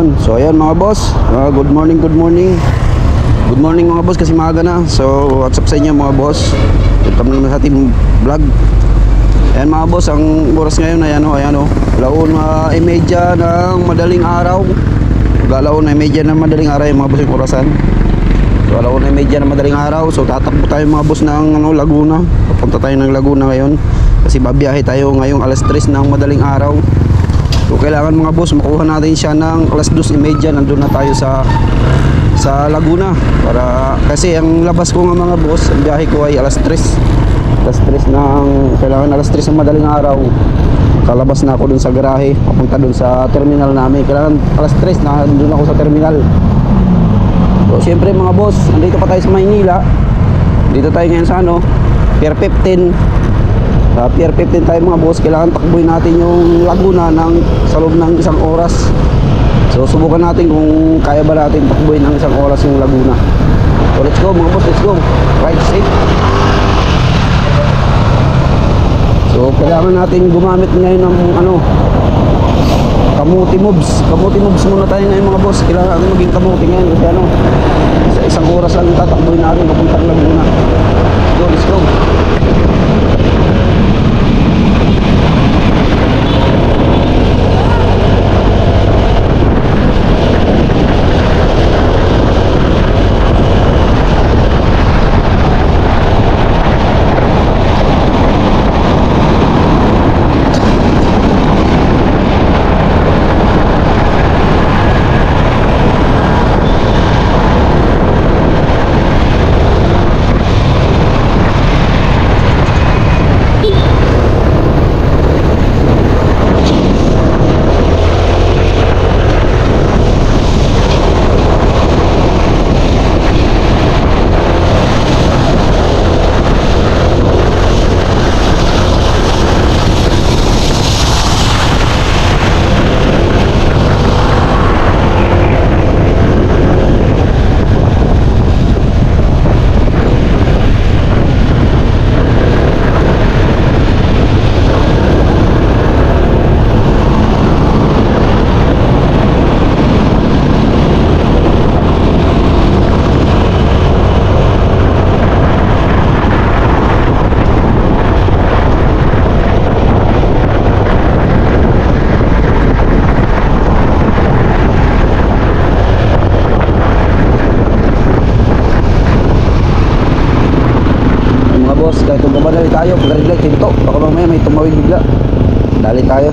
Yun. So ayan mga boss. Uh, good morning, good morning. Good morning mga boss kasi maaga na. So what's up sa inyo mga boss? Welcome naman sa ating vlog. Ayan mga boss, ang oras ngayon ay ano, ayan o. Laon uh, imedya ng madaling araw. Galaon na imedya ng madaling araw yung mga boss yung orasan. So alaon na imedya ng madaling araw. So tatakbo tayo mga boss ng ano, Laguna. Papunta tayo ng Laguna ngayon. Kasi babiyahe tayo ngayong alas 3 ng madaling araw. So kailangan mga boss makuha natin siya ng alas 2.30 nandun na tayo sa sa Laguna. Para kasi ang labas ko nga mga boss ang biyahe ko ay alas 3 alas 3 ng kailangan alas 3 ng madaling araw. Kalabas na ako dun sa garahe. Papunta dun sa terminal namin. Kailangan alas 3 na dun ako sa terminal. So syempre mga boss andito pa tayo sa Maynila. Dito tayo ngayon sa ano Pier 15 sa Pier 15 tayo mga boss, kailangan takbuhin natin yung Laguna ng sa loob ng isang oras. So subukan natin kung kaya ba natin takbuhin ng isang oras yung Laguna. So let's go mga boss, let's go. Ride safe. So kailangan natin gumamit ngayon ng ano kamuti moves. Kamuti moves muna tayo ngayon mga boss. Kailangan natin maging kamuti ngayon kasi ano sa isang oras lang tatakbuhin natin papuntang Laguna. So let's go. Ay, mga boss, kahit tumaba dali tayo, pag red light, hinto. Baka mamaya may tumawid bigla. Dali tayo.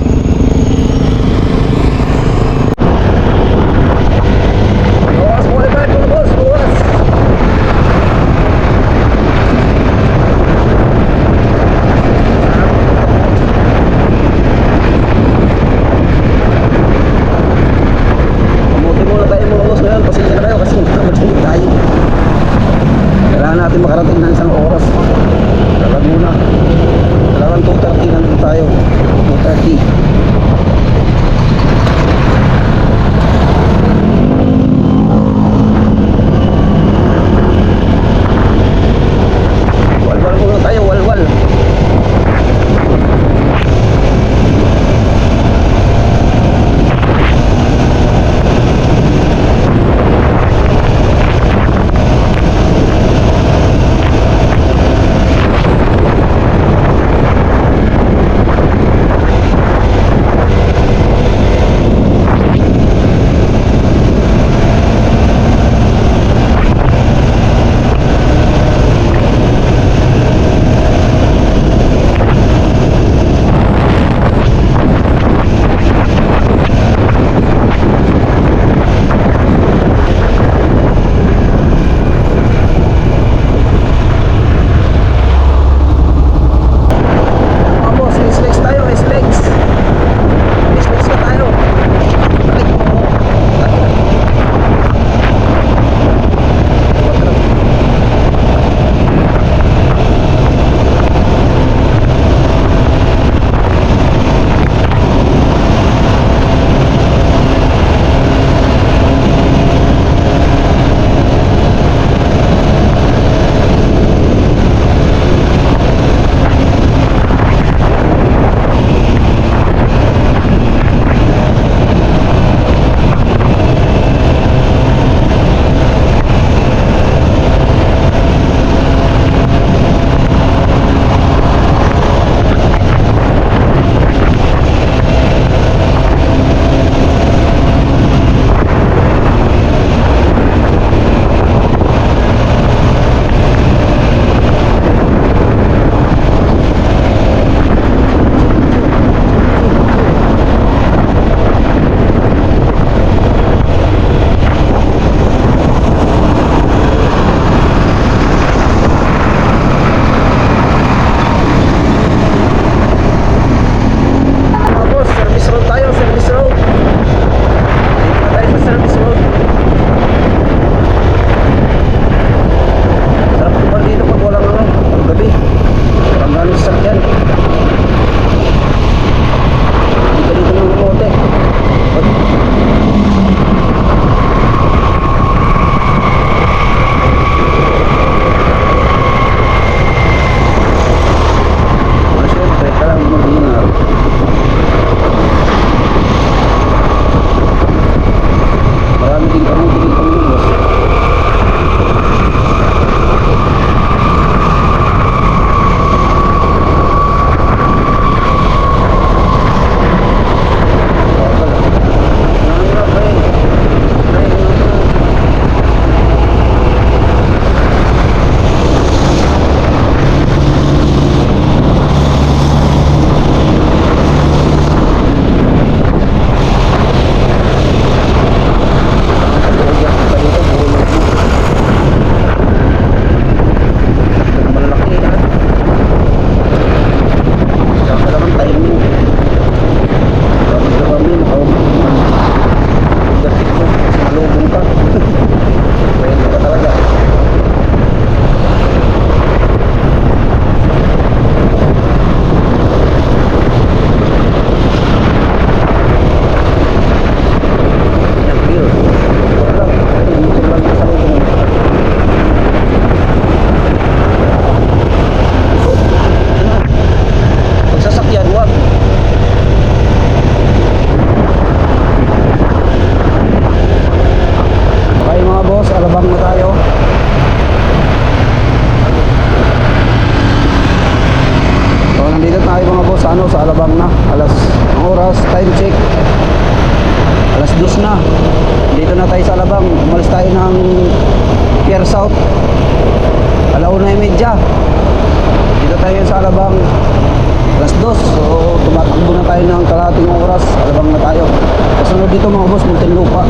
Dito mga boss, Muntinlupa.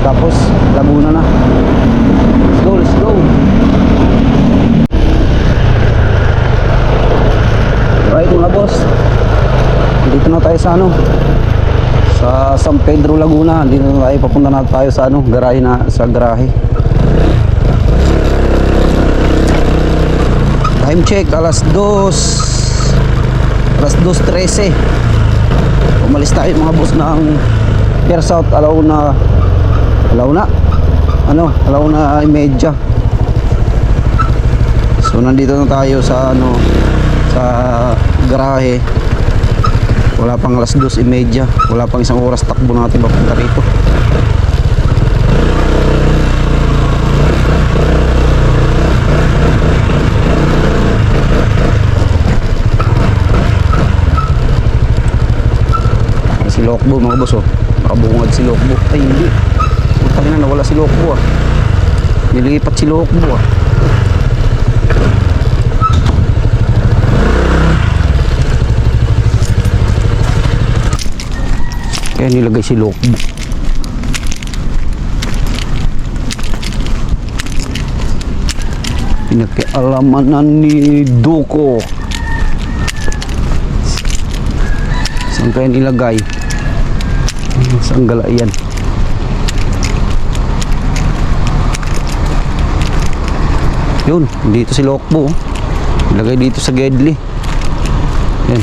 Tapos, Laguna na. Let's go, let's go. Right mga boss. Dito na tayo sa ano? Sa San Pedro Laguna. Dito na tayo papunta na tayo sa ano, garahe na sa garahe. Time check alas 2. Alas 2:13. Umalis tayo mga boss ng Pier South Alauna. Alauna. Ano? Alauna Imedya. So nandito na tayo sa ano sa garahe. Wala pang alas 2.30. Wala pang isang oras takbo natin papunta rito. Si Lokbo mga boss oh. Nakabungad si Lokbo. Ay hindi. Putang na nawala si Lokbo ah. Nilipat si Lokbo ah. Kaya nilagay si Lokbo. Pinakialamanan ni Duko. Saan kaya nilagay? Saan gala yan? Yun, dito si Lokbo. oh. Nilagay dito sa Gedli. Yan.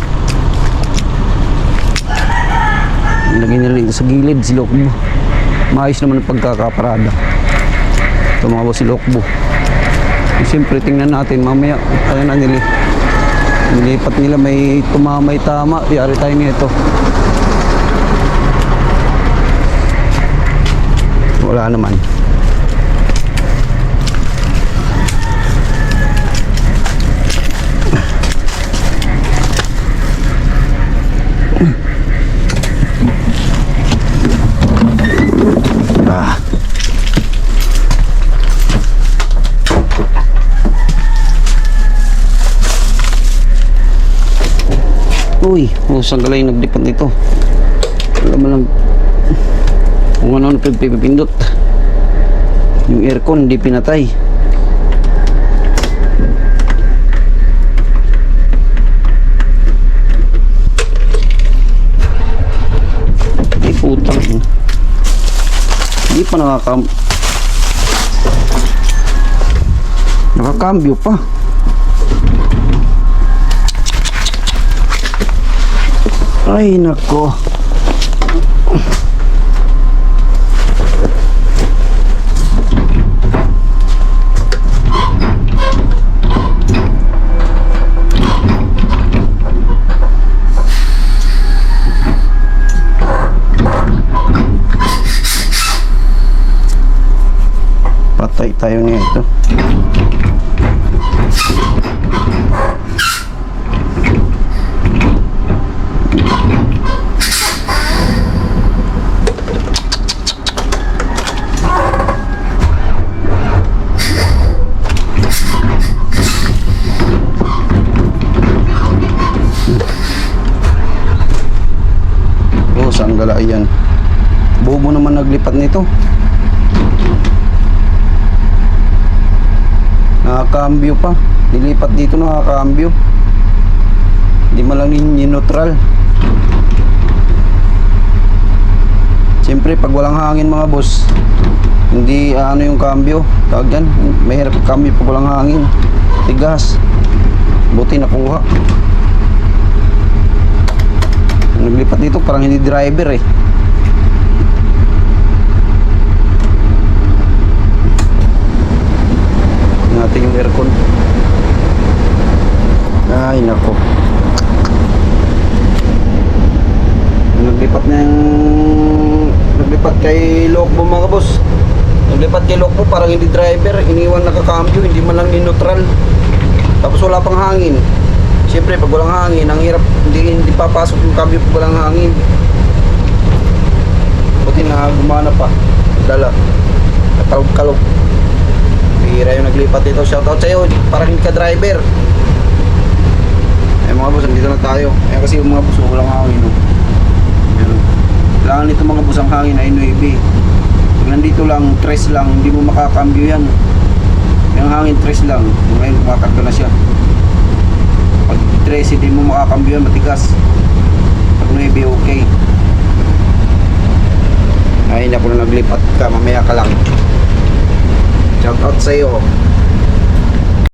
Nilagay nila dito sa gilid si Lokbo. Maayos naman ang pagkakaparada. Boss si Lokbo. Siyempre tingnan natin mamaya. Ano na nili. Nilipat nila may tumamay tama. Yari tayo nito. Wala naman. Ah. Uy, oh, saan galay nagdipat nito? Alam mo lang kung ano pipipindot. Yung aircon hindi pinatay. Ay putang. Hindi pa nakakam... Nakakambyo pa. Ay, nako. Patay tayo nito. Oh, saan gala yan? Bobo naman naglipat nito. Nakakambyo pa. Nilipat dito nakakambyo. Hindi man lang neutral. Siyempre, pag walang hangin mga boss, hindi ano yung cambio. Tawag dyan, mahirap yung cambio pag walang hangin. Tigas. Buti nakuha. Naglipat dito, parang hindi driver eh. Natin yung aircon. Ay nako. Naglipat na yung naglipat kay Lokbo mga boss. Naglipat kay Lokbo parang hindi driver. Iniwan nakakambyo hindi man lang neutral. Tapos wala pang hangin. Siyempre pag walang hangin ang hirap hindi, hindi papasok yung cambio pag walang hangin. Natin na gumana pa. Dala. Nakalog-kalog. Bihira yung naglipat dito. Shoutout sa'yo. Parang hindi ka driver. Eh mga boss, andito na tayo. Eh kasi yung mga boss, walang hangin. No? Yan. Kailangan nito mga boss ang hangin ay 9. Pag nandito lang, tres lang, hindi mo makakambyo yan. Yung hangin, tres lang. Ngayon, kumakarga na siya. Pag tres, hindi mo makakambyo yan, matigas. Pag 9, okay. Ay, hindi ako na naglipat ka, mamaya ka lang. Out, 哦